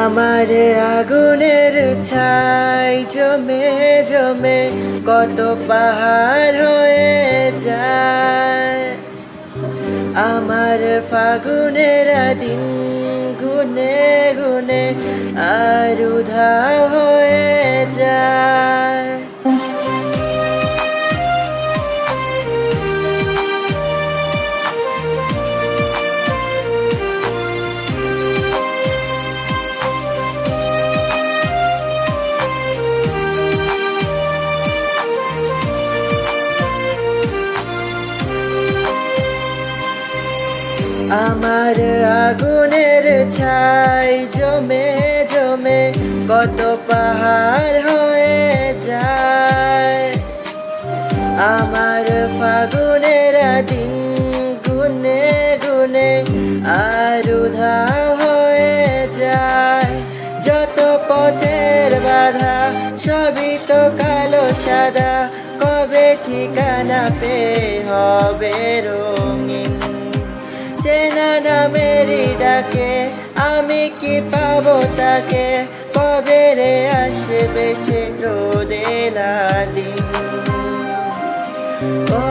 আমার আগুনের ছাই জমে জমে কত পাহাড় হয়ে যায়। আমার ফাগুনের দিন গুনে গুনে আর উধা হয়ে যায়। আমার আগুনের ছাই জমে জমে কত পাহাড় হয়ে যায়। আমার ফাগুনের দিন গুনে গুনে আর উধাও হয়ে যায়। যত পথের বাধা, সবই তো কালো সাদা। কবে ঠিকানা পে হবে রঙিন চেনা নামেরই ডাকে আমি কি পাবো তাকে? কবে রে আসবে সে রোদেলা দিন? ও,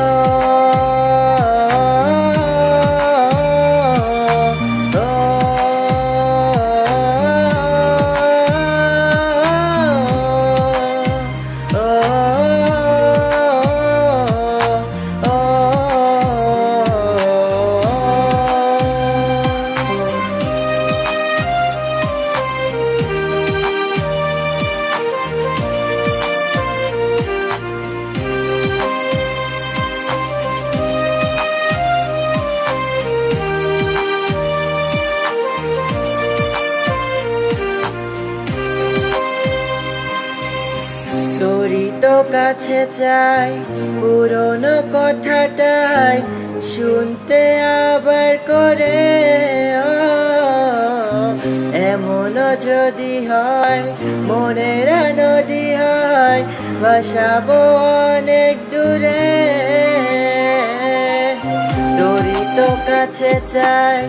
তোরই কাছে চাই, পুরনো কথাটাই শুনতে আবার করে। এমন যদি হয়, মনের নদী হয়, ভাসাবো অনেক দূরে। তোরই কাছে চাই,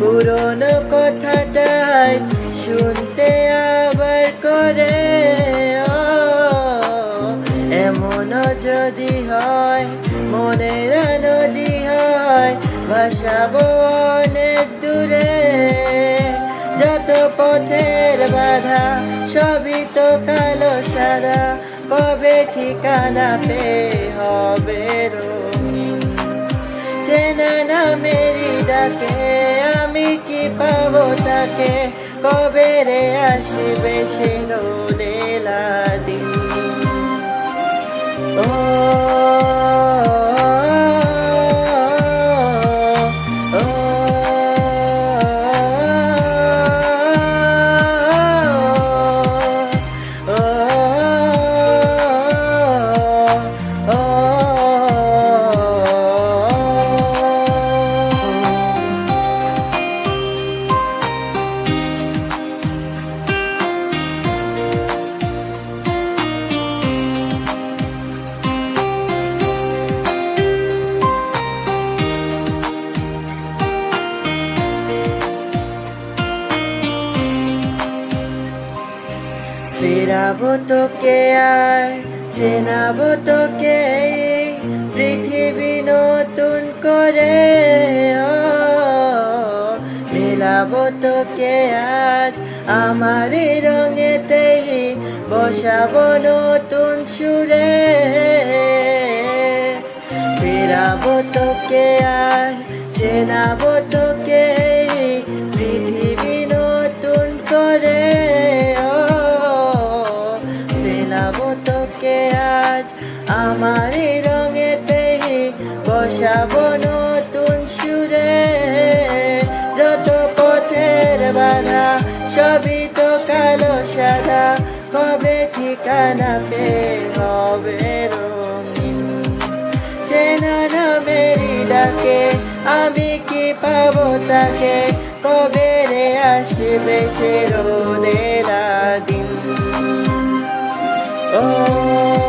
পুরনো কথাটাই শুনতে আবার করে। এমন যদি হয়, মনের নদী হয়, ভাসাবো অনেক দূরে। যত পথের বাধা, সবই তো কালো সাদা। কবে ঠিকানা পে হবে রঙিন? চেনা না মেরি ডাকে, আমি কি পাবো তাকে? কবে রে আসবে সে রোদেলা দিন? ও ফেরাবো তোকে আর, চেনাবো তোকে পৃথিবী নতুন করে। মেলাবো তোকে আজ আমার রঙেতেই, বসাবো নতুন সুরে। ফেরাবো তোকে আর, চেনাবো তোকে ফেলাবো তোকে আজ। আমার এই রঙেতেই বসাবো নতুন সুরে। যত পথের বাধা, সবই তো কালো সাদা। কবে ঠিকানা পে হবে রঙিন? চেনা না মেরি ডাকে, আমি কি পাবো তাকে? কবে রে আসবে সে রোদে Oh.